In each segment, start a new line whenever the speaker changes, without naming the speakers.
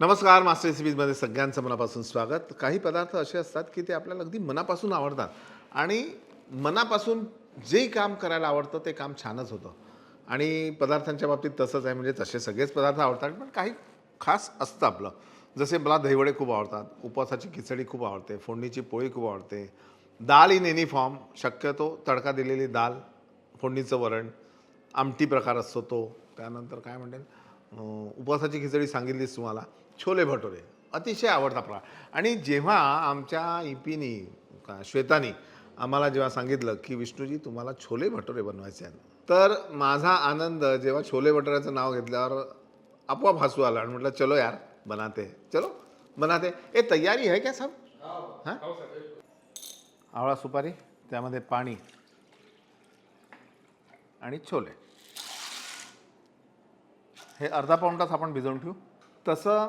नमस्कार मास्टर रेसिपीजमध्ये सगळ्यांचं मनापासून स्वागत. काही पदार्थ असे असतात की ते आपल्याला अगदी मनापासून आवडतात. आणि मनापासून जे काम करायला आवडतं ते काम छानच होतं. आणि पदार्थांच्या बाबतीत तसंच आहे म्हणजे तसे सगळेच पदार्थ आवडतात पण काही खास असतं आपलं. जसे मला दहीवडे खूप आवडतात उपवासाची खिचडी खूप आवडते फोडणीची पोळी खूप आवडते. दाल इन एनी फॉर्म शक्यतो तडका दिलेली दाल फोडणीचं वरण आमटी प्रकार असतो तो. त्यानंतर काय म्हणते उपवासाची खिचडी सांगितलीच तुम्हाला छोले भटोरे. अतिशय आवडता प्रकार. आणि जेव्हा आमच्या इपीनी का श्वेतानी आम्हाला जेव्हा सांगितलं की विष्णूजी तुम्हाला छोले भटोरे बनवायचे आहेत. तर माझा आनंद जेव्हा छोले भटोऱ्याचं नाव घेतल्यावर आपोआप हसू आला आणि म्हटलं चलो यार बनाते. चलो बनाते. ए तयारी आहे क्या सब हां आवळा सुपारी त्यामध्ये पाणी आणि छोले. हे अर्धा पाऊण तास आपण भिजवून ठेवू. तसं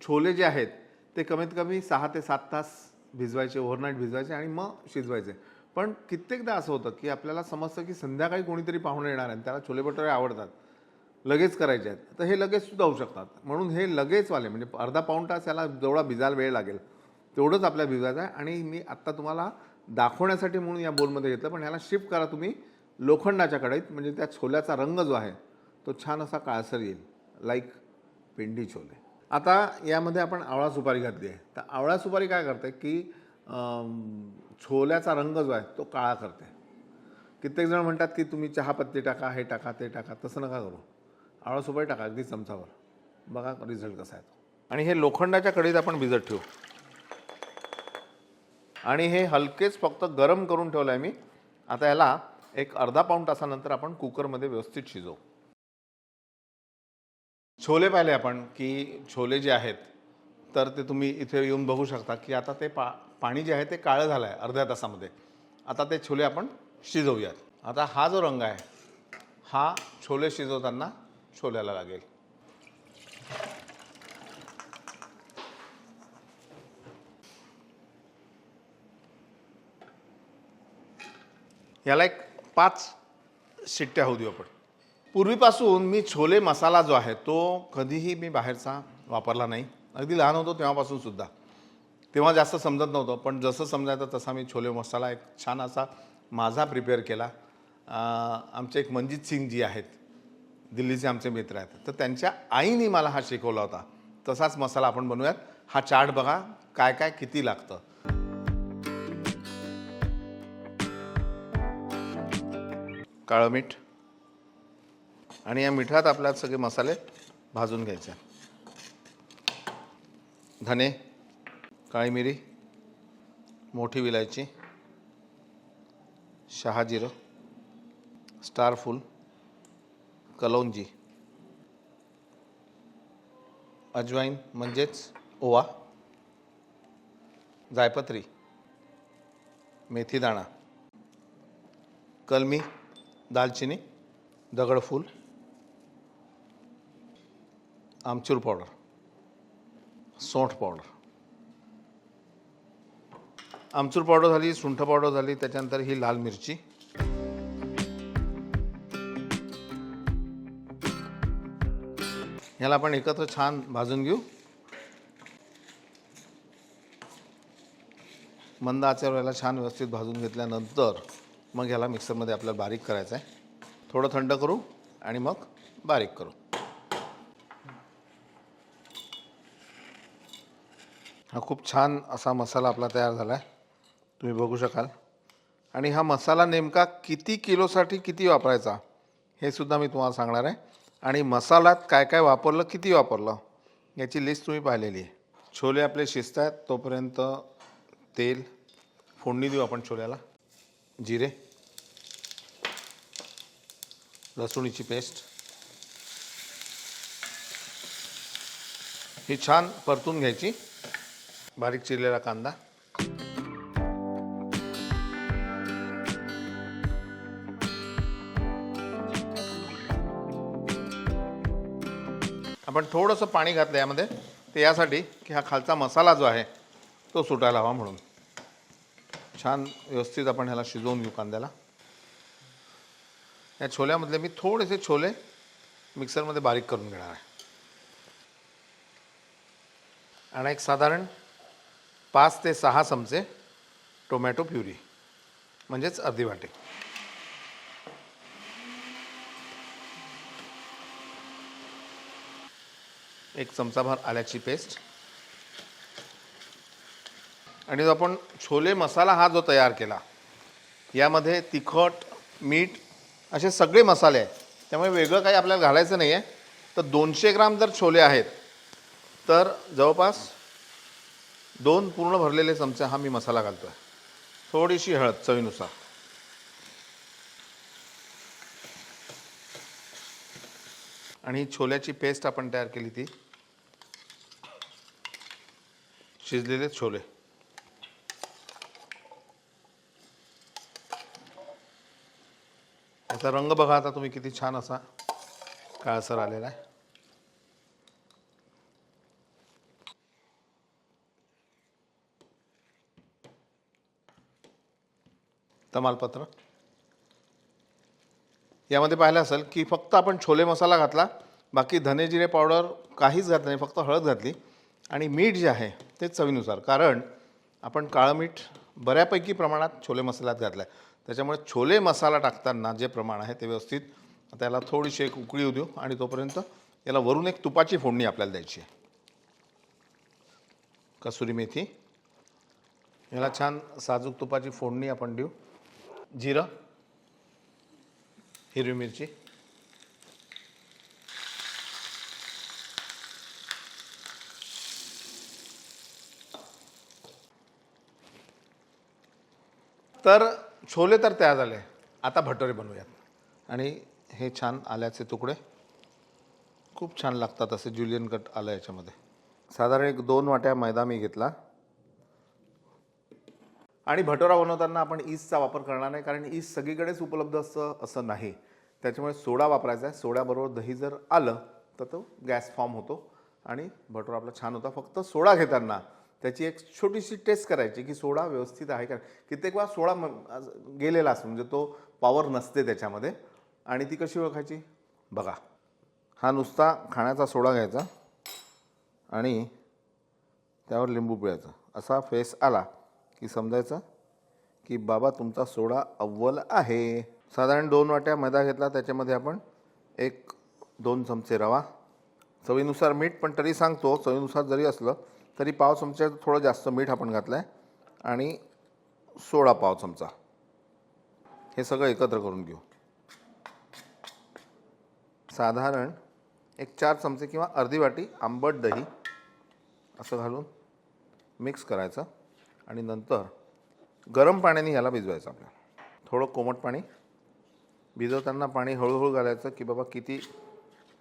छोले जे आहेत ते कमीत कमी सहा ते सात तास भिजवायचे ओव्हरनाईट भिजवायचे आणि मग शिजवायचे. पण कित्येकदा असं होतं की आपल्याला समजतं की संध्याकाळी कोणीतरी पाहुणे येणार आहे आणि त्याला छोले भटुरे आवडतात लगेच करायचे आहेत. तर हे लगेच सुद्धा होऊ शकतात. म्हणून हे लगेचवाले म्हणजे अर्धा पाऊण तास याला जेवढा भिजायला वेळ लागेल तेवढंच आपल्याला भिजवायचं आहे. आणि मी आत्ता तुम्हाला दाखवण्यासाठी म्हणून या बोलमध्ये घेतलं पण ह्याला शिफ्ट करा तुम्ही लोखंडाच्या कढईत म्हणजे त्या छोल्याचा रंग जो आहे तो छान असा काळसर येईल लाईक पिंडी छोले. आता यामध्ये आपण आवळा सुपारी घातली आहे. तर आवळा सुपारी काय करते की छोल्याचा रंग जो आहे तो काळा करते. कित्येक जण म्हणतात की तुम्ही चहापत्ती टाका हे टाका ते टाका. तसं नका करू. आवळा सुपारी टाका अगदी चमचावर बघा रिझल्ट कसा आहे तो. आणि हे लोखंडाच्या कडीत आपण भिजत ठेवू. आणि हे हलकेच फक्त गरम करून ठेवलं आहे मी. आता याला एक अर्धा पाऊण तासानंतर आपण कुकरमध्ये व्यवस्थित शिजवू. छोले पाहिले आपण की छोले जे आहेत तर ते तुम्ही इथे येऊन बघू शकता की आता ते पा पाणी जे आहे ते काळं झालं आहे अर्ध्या तासामध्ये. आता ते छोले आपण शिजवूयात. आता हा जो रंग आहे हा छोले शिजवताना छोल्याला लागेल. याला एक पाच शिट्ट्या होऊ देऊ आपण. पूर्वीपासून मी छोले मसाला जो आहे तो कधीही मी बाहेरचा वापरला नाही. अगदी लहान होतो तेव्हापासून सुद्धा. तेव्हा जास्त समजत नव्हतं पण जसं समजायचं तसा मी छोले मसाला एक छान असा माझा प्रिपेअर केला. आमचे एक मनजित सिंग जी आहेत दिल्लीचे आमचे मित्र आहेत तर त्यांच्या आईने मला हा शिकवला होता. तसाच मसाला आपण बनवूयात. हा चाट बघा काय काय किती लागतं. काळं मीठ आणि या मिठात आपल्याला सगळे मसाले भाजून घ्यायचे. धने काळी मिरी मोठी विलायची शहाजिरं स्टारफूल कलौंजी अजवाईन म्हणजेच ओवा जायपत्री मेथीदाणा कलमी दालचिनी दगडफूल आमचूर पावडर सोंठ पावडर. आमचूर पावडर झाली सुंठ पावडर झाली त्याच्यानंतर ही लाल मिरची. ह्याला आपण एकत्र छान भाजून घेऊ. मंद आचेवर याला छान व्यवस्थित भाजून घेतल्यानंतर मग ह्याला मिक्सरमध्ये आपल्याला बारीक करायचं आहे थोडं थंड करू आणि मग बारीक करू. हा खूप छान असा मसाला आपला तयार झाला आहे तुम्ही बघू शकाल. आणि हा मसाला नेमका किती किलोसाठी किती वापरायचा हे सुद्धा मी तुम्हाला सांगणार आहे. आणि मसाल्यात काय काय वापरलं किती वापरलं याची लिस्ट तुम्ही पाहिलेली आहे. छोले आपले शिजत आहेत तोपर्यंत तेल फोडणी देऊ आपण छोल्याला. जिरे. लसूणीची पेस्ट. ही छान परतून घ्यायची. बारीक चिरलेला कांदा. आपण थोडंसं पाणी घातलं यामध्ये. ते यासाठी की हा खालचा मसाला जो आहे तो सुटायला हवा म्हणून. छान व्यवस्थित आपण ह्याला शिजवून घेऊ कांद्याला. या छोल्यामधले मी थोडेसे छोले मिक्सरमध्ये बारीक करून घेणार आहे. आणि एक साधारण पाच ते सहा चमचे टोमॅटो प्युरी म्हणजेच अर्धी वाटी. एक चमचाभर आल्याची पेस्ट. आणि जो आपण छोले मसाला हा जो तयार केला यामध्ये तिखट मीठ असे सगळे मसाले आहेत. त्यामुळे वेगळं काही आपल्याला घालायचं नाही आहे तर दोनशे ग्राम जर छोले आहेत तर जवळपास दोन पूर्ण भरलेले चमचे हा मी मसाला घालतो आहे थोडीशी हळद चवीनुसार. आणि ही छोल्याची पेस्ट आपण तयार केली ती. शिजलेले छोले. याचा रंग बघा आता तुम्ही किती छान असा काळसर आलेला आहे. तमालपत्र. यामध्ये पाहिलं असेल की फक्त आपण छोले मसाला घातला बाकी धने जिरे पावडर काहीच घातलं नाही फक्त हळद घातली आणि मीठ जे आहे ते चवीनुसार. कारण आपण काळं मीठ बऱ्यापैकी प्रमाणात छोले मसाल्यात घातलं आहे त्याच्यामुळे छोले मसाला टाकताना जे प्रमाण आहे ते व्यवस्थित त्याला थोडीशी एक उकळी येऊ देऊ आणि तोपर्यंत याला वरून एक तुपाची फोडणी आपल्याला द्यायची आहे. कसुरी मेथी. याला छान साजूक तुपाची फोडणी आपण देऊ. जिरं हिरवी मिरची. तर छोले तर तयार झाले. आता भटोरे बनवूयात. आणि हे छान आल्याचे तुकडे. खूप छान लागतात असे ज्युलियन कट आलं याच्यामध्ये. साधारण एक दोन वाट्या मैदा मी घेतला. आणि भटोरा बनवताना आपण ईस्टचा वापर करणार नाही कारण ईस्ट सगळीकडेच उपलब्ध असतं असं नाही. त्याच्यामुळे सोडा वापरायचा आहे. सोड्याबरोबर दही जर आलं तर तो गॅस फॉर्म होतो. आणि भटोरा आपला छान होता. फक्त सोडा घेताना त्याची एक छोटीशी टेस्ट करायची की सोडा व्यवस्थित आहे का? कित्येक वेळा सोडा आज गेलेला असतो. म्हणजे तो पॉवर नसते त्याच्यामध्ये. आणि ती कशी ओळखायची? बघा. हा नुसता खाण्याचा सोडा घ्यायचा आणि त्यावर लिंबू पिळायचा. असा फेस आला. की समजायचं? की बाबा तुमचा सोडा अव्वल आहे. साधारण दोन वाट्या मैदा घेतला त्याच्यामध्ये आपण एक दोन चमचे रवा. चवीनुसार मीठ पण तरी सांगतो चवीनुसार जरी असलं तरी पाव चमचे थोडं जास्त मीठ आपण घातलं आहे आणि सोळा पाव चमचा. हे सगळं एकत्र करून घेऊ. साधारण एक चार चमचे किंवा अर्धी वाटी आंबट दही असं घालून मिक्स करायचं. आणि नंतर गरम पाण्याने ह्याला भिजवायचं आपल्याला. थोडं कोमट पाणी. भिजवताना पाणी हळूहळू घालायचं की बाबा किती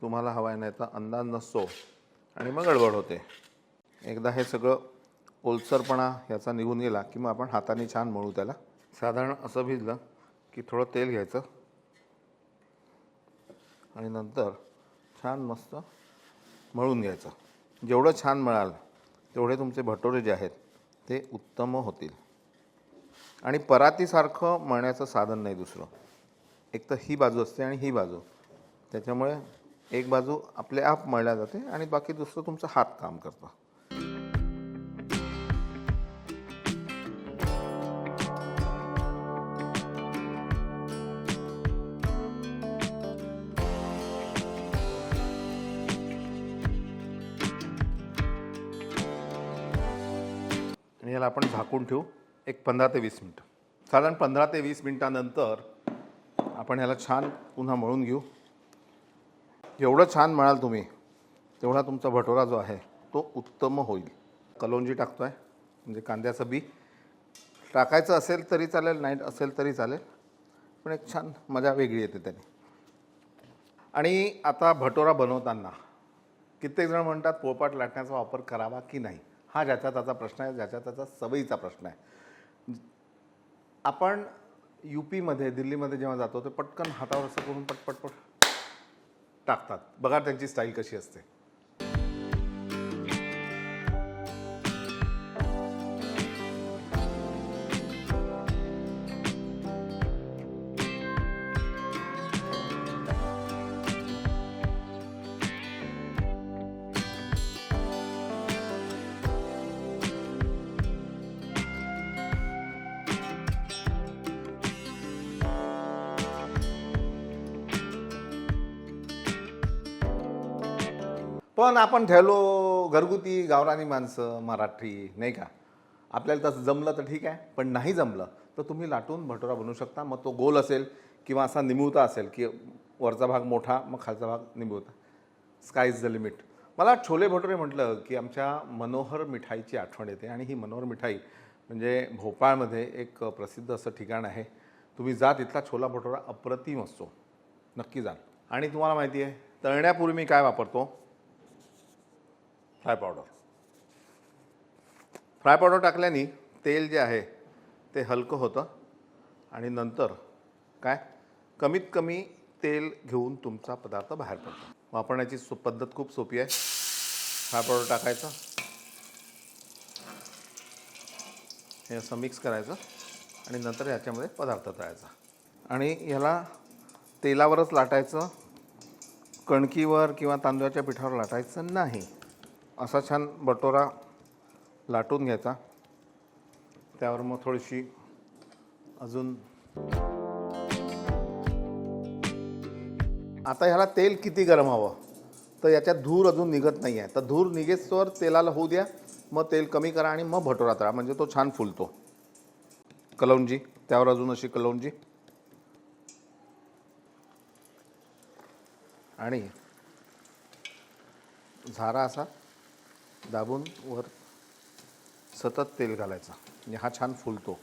तुम्हाला हवा आहे याचा अंदाज नसतो आणि मग गडबड होते. एकदा हे सगळं ओलसरपणा ह्याचा निघून गेला की मग आपण हाताने छान मळू त्याला. साधारण असं भिजलं की थोडं तेल घ्यायचं. आणि नंतर छान मस्त मळून घ्यायचं. जेवढं छान मळाल तेवढे तुमचे भटोरे जे आहेत ते उत्तम होतील. आणि परातीसारखं मळण्याचं साधन नाही दुसरं. एक तर ही बाजू असते आणि ही बाजू. त्याच्यामुळे एक बाजू आपले आप मळल्या जाते आणि बाकी दुसरं तुमचं हात काम करतं. त्याला आपण झाकून ठेवू. एक पंधरा ते वीस मिनटं. साधारण पंधरा ते वीस मिनटानंतर आपण ह्याला छान पुन्हा मळून घेऊ. जेवढं छान मळाल तुम्ही तेवढा तुमचा भटोरा जो आहे तो उत्तम होईल. कलोंजी टाकतो आहे म्हणजे कांद्याचं बी. टाकायचं असेल तरी चालेल नाही असेल तरी चालेल पण एक छान मजा वेगळी येते त्याने. आणि आता भटोरा बनवताना कित्येक जण म्हणतात पोळपाट लाटण्याचा वापर करावा की नाही? हा ज्याचा त्याचा प्रश्न आहे ज्याच्या त्याचा सवयीचा प्रश्न आहे. आपण यू पीमध्ये दिल्लीमध्ये जेव्हा जातो ते पटकन हातावर असं करून पटपटपट टाकतात. बघा त्यांची स्टाईल कशी असते. पण आपण ठेवलो घरगुती गावरानी माणसं मराठी नाही का? आपल्याला तसं जमलं तर ठीक आहे पण नाही जमलं तर तुम्ही लाटून भटोरा बनवू शकता. मग तो गोल असेल किंवा असा निमुळता असेल की वरचा भाग मोठा मग खालचा भाग निमुळता. स्काय इज द लिमिट मला छोले भटुरे म्हटलं की आमच्या मनोहर मिठाईची आठवण येते आणि ही मनोहर मिठाई म्हणजे भोपाळमध्ये एक प्रसिद्ध असं ठिकाण आहे. तुम्ही जा तिथला छोला भटुरा अप्रतिम असतो. नक्की जा. आणि तुम्हाला माहिती आहे तळण्यापूर्वी मी काय वापरतो? Fry powder. फ्राय पावडर टाकल्याने तेल जे आहे ते हलकं होतं आणि नंतर काय? कमीत कमी तेल घेऊन तुमचा पदार्थ बाहेर पडतो. वापरण्याची सो पद्धत खूप सोपी आहे. फ्राय पावडर टाकायचं. हे असं मिक्स करायचं आणि नंतर याच्यामध्ये पदार्थ तळायचा. आणि ह्याला तेलावरच लाटायचं. कणकीवर किंवा तांदळाच्या पिठावर लाटायचं नाही. असा छान बटोरा लाटून घ्यायचा. त्यावर मग थोडीशी अजून आता ह्याला तेल किती गरम हवं? तर याच्यात धूर अजून निघत नाही आहे तर धूर निघेस्तोवर तेलाला होऊ द्या. मग तेल कमी करा आणि मग भटोरा तळा. म्हणजे तो छान फुलतो. कलौंजी त्यावर अजून अशी कलौंजी आणि झारा असा. दाबून वर सतत तेल घालायचं. म्हणजे हा छान फुलतो.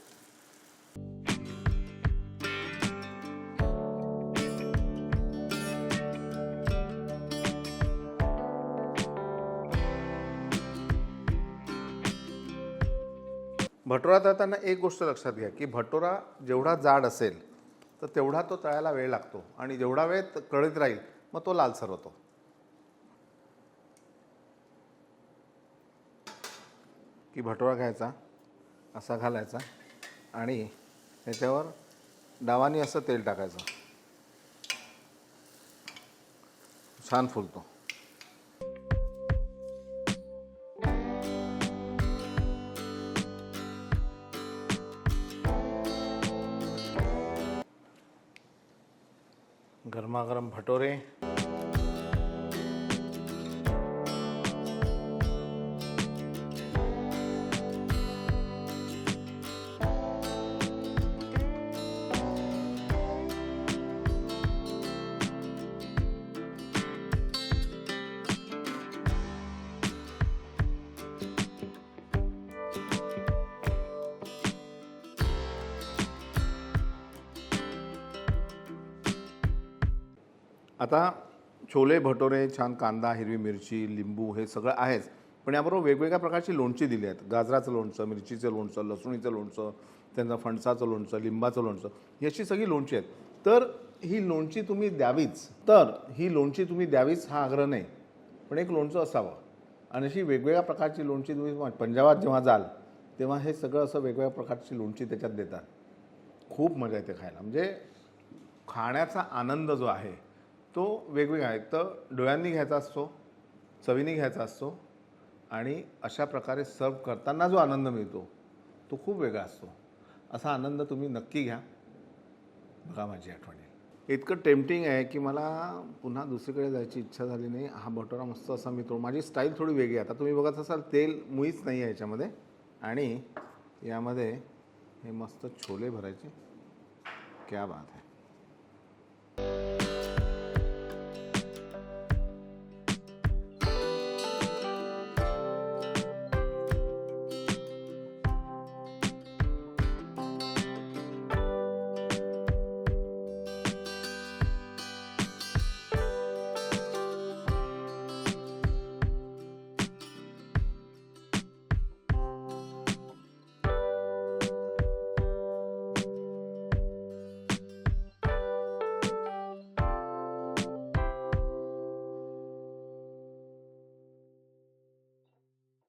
भटोरा तळताना एक गोष्ट लक्षात घ्या की भटोरा जेवढा जाड असेल तर तेवढा तो तळायला वेळ लागतो. आणि जेवढा वेळ कळत राहील मग तो लालसर होतो. की भटोरा घ्यायचा असा घालायचा आणि त्याच्यावर डावानी असं तेल टाकायचं. छान फुलतो. गरमागरम भटोरे आता छोले भटोरे छान कांदा हिरवी मिरची लिंबू हे सगळं आहेच. पण याबरोबर वेगवेगळ्या प्रकारची लोणची दिली आहेत. गाजराचं लोणचं मिरचीचं लोणचं लसुणीचं लोणचं त्यांचं फणसाचं लोणचं लिंबाचं लोणचं याची सगळी लोणची आहेत. तर ही लोणची तुम्ही द्यावीच. तर ही लोणची तुम्ही द्यावीच हा आग्रह नाही. पण एक लोणचं असावं. आणि अशी वेगवेगळ्या प्रकारची लोणची तुम्ही पंजाबात जेव्हा जाल तेव्हा हे सगळं असं वेगवेगळ्या प्रकारची लोणची त्याच्यात देतात. खूप मजा येते खायला. म्हणजे खाण्याचा आनंद जो आहे तो वेगवेगळा आहे. तर डोळ्यांनी घ्यायचा असतो चवीने घ्यायचा असतो आणि अशा प्रकारे सर्व करताना जो आनंद मिळतो तो खूप वेगळा असतो. असा आनंद तुम्ही नक्की घ्या. बघा माझी आठवण इतकं टेम्पटिंग आहे की मला पुन्हा दुसरीकडे जायची इच्छा झाली नाही. हा भटोरा मस्त असा मिळतो माझी स्टाईल थोडी वेगळी आहे. आता तुम्ही बघत असाल तेल मुळीच नाही आहे याच्यामध्ये. आणि यामध्ये हे मस्त छोले भरायचे. क्या बात आहे.